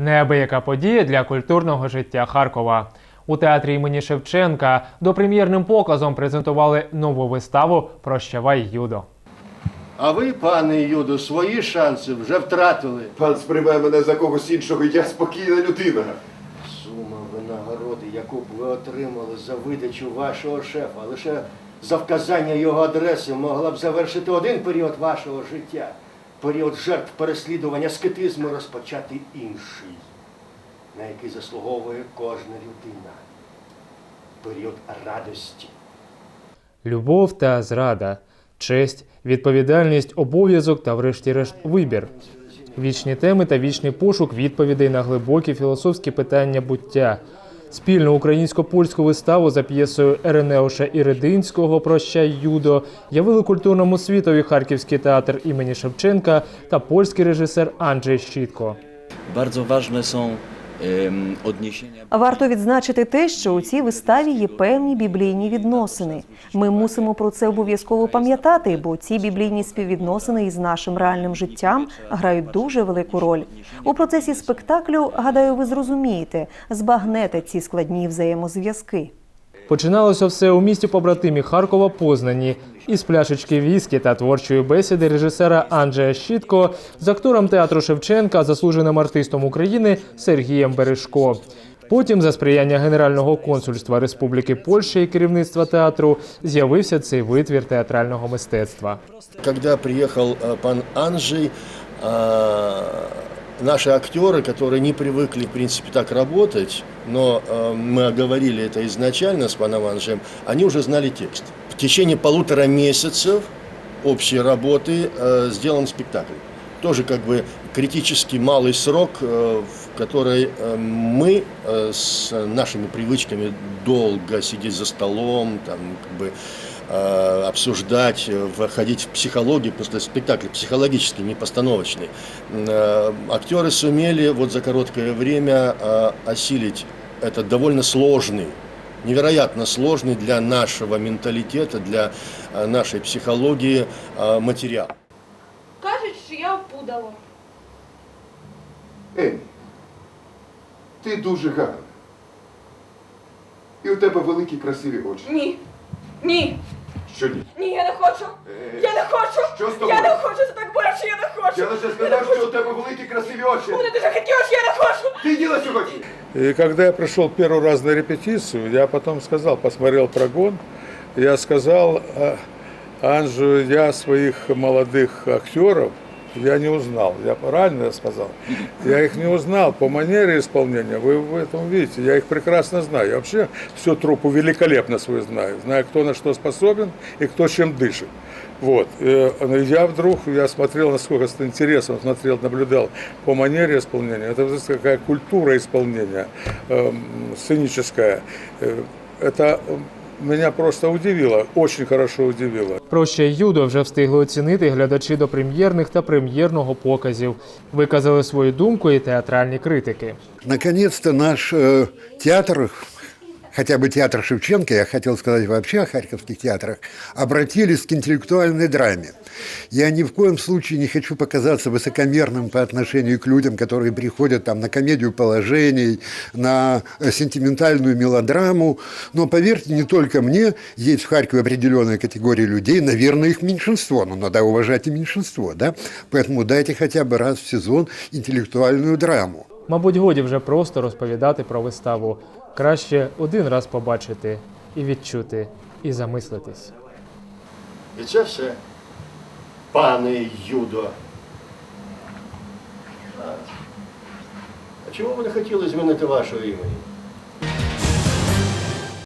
Неабияка подія для культурного життя Харкова. У театрі імені Шевченка допрем'єрним показом презентували нову виставу Прощавай юдо. А ви, пане Юдо, свої шанси вже втратили. Пан сприймає мене за когось іншого, я спокійна людина. Сума винагороди, яку б ви отримали за видачу вашого шефа, лише за вказання його адреси могла б завершити один період вашого життя. Період жертв переслідування скетизму розпочати інший, на який заслуговує кожна людина. Період радості. Любов та зрада, честь, відповідальність, обов'язок та, врешті-решт, вибір. Вічні теми та вічний пошук відповідей на глибокі філософські питання буття. Спільну українсько-польську виставу за п'єсою Еренеуша Іридинського Прощай юдо явили культурному світові Харківський театр імені Шевченка та польський режисер Анджей Щітко. Дуже важливі Варто відзначити те, що у цій виставі є певні біблійні відносини. Ми мусимо про це обов'язково пам'ятати, бо ці біблійні співвідносини із нашим реальним життям грають дуже велику роль. У процесі спектаклю, гадаю, ви зрозумієте, збагнете ці складні взаємозв'язки. Починалося все у місті побратимі Харкова Познані із пляшечки віскі та творчої бесіди режисера Анджея Щітко з актором театру Шевченка, заслуженим артистом України Сергієм Бережко. Потім, за сприяння Генерального консульства Республіки Польща і керівництва театру, з'явився цей витвір театрального мистецтва. Когда приехал э, пан Анжей, э, наши актеры, которые не привыкли, в принципе, так работать, но э, мы оговорили это изначально с паном Анжеем, они уже знали текст. В течение полутора месяцев общей работы э, сделан спектакль. Тоже как бы критически малый срок, э, в который э, мы э, с нашими привычками долго сидеть за столом, там, как бы, обсуждать, э, входить в психологию, просто спектакль психологический, не постановочный. Э, Актеры сумели вот за короткое время э, осилить этот довольно сложный, невероятно сложный для нашего менталитета, для э, нашей психологии э, материал. Кажуть, що я опудало. Емі, ти дуже гарна. І у тебе великі красиві очі. Ні. Ні. Що ні? Ні, я не хочу. Е, Я не хочу. що з тобою? Я не хочу, це так боляче, я не хочу. Я лише сказав, що у тебе великі красиві очі. У мене дуже хиткі очі, я не хочу. Ти їла сьогодні? И когда я пришел первый раз на репетицию, я потом сказал, посмотрел прогон, я сказал а, Анжу, я своих молодых актеров я не узнал. Я правильно я сказал? Я их не узнал по манере исполнения. Вы в этом видите, я их прекрасно знаю. Я вообще всю труппу великолепно свою знаю. Знаю, кто на что способен и кто чем дышит. Вот. Э, Я вдруг, я смотрел, насколько с интересом смотрел, наблюдал по манере исполнения. Это вот какая культура исполнения эм, сценическая. Э, Это меня просто удивило, очень хорошо удивило. Прощай юдо вже встигли оцінити глядачі до прем'єрних та прем'єрного показів. Виказали свою думку і театральні критики. Наконець-то наш э, театр, хотя бы театр Шевченко, я хотел сказать вообще о харьковских театрах, обратились к интеллектуальной драме. Я ни в коем случае не хочу показаться высокомерным по отношению к людям, которые приходят там на комедию положений, на э, сентиментальную мелодраму. Но поверьте, не только мне, есть в Харькове определенная категория людей, наверное, их меньшинство, но надо уважать и меньшинство, да? Поэтому дайте хотя бы раз в сезон интеллектуальную драму. Мабуть, годі вже просто розповідати про виставу. Краще один раз побачити і відчути, і замислитись. І це все, пане Юдо. А, чому ви не хотіли змінити вашого імені?